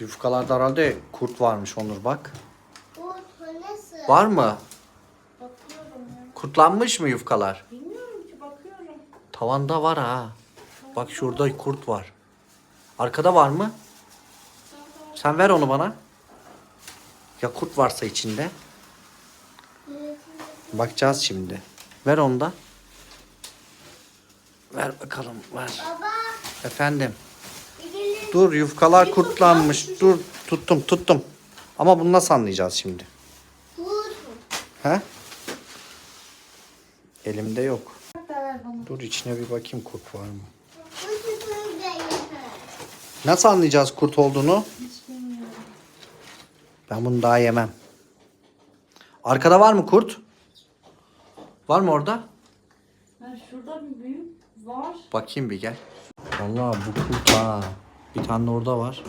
Yufkalarda herhalde kurt varmış Onur bak. Bu tanesi. Var mı? Bakıyorum ya. Kurtlanmış mı yufkalar? Bilmiyorum ki bakıyorum. Tavanda var ha. Bak şurada kurt var. Arkada var mı? Sen ver onu bana. Ya kurt varsa içinde. Bakacağız şimdi. Ver onu da. Ver bakalım ver. Baba. Efendim. Dur yufkalar kurtlanmış. Dur tuttum tuttum. Ama bunu nasıl anlayacağız şimdi? Kurt. He? Elimde yok. Dur içine bir bakayım kurt var mı? Nasıl anlayacağız kurt olduğunu? Ben bunu daha yemem. Arkada var mı kurt? Var mı orada? Ha, şurada bir büyük var. Bakayım bir gel. Vallahi bu kurt ha. Bir tane orada var.